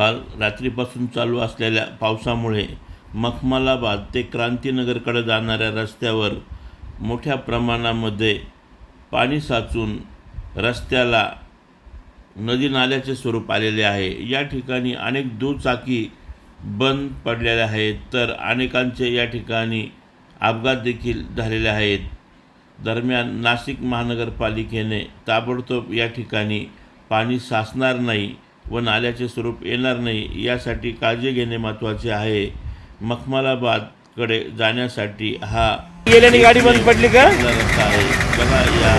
काल रात्रीपासून चालू असलेल्या पावसामुळे मखमलाबाद ते क्रांतीनगरकडे जाणाऱ्या रस्त्यावर मोठ्या प्रमाणामध्ये पाणी साचून रस्त्याला नदी नाल्याचे स्वरूप आलेले आहे. या ठिकाणी अनेक दुचाकी बंद पडलेल्या आहेत तर अनेकांचे या ठिकाणी अपघात देखील झालेले आहेत. दरम्यान नाशिक महानगरपालिकेने ताबडतोब या ठिकाणी पाणी साचणार नाही व नाल्याचे स्वरूप येणार नाही यासाठी काळजी घेणे महत्त्वाचे आहे. मखमलाबादकडे जाण्यासाठी हा गेल्याने गाडी बंद पडली का? रस्ता आहे. बघा या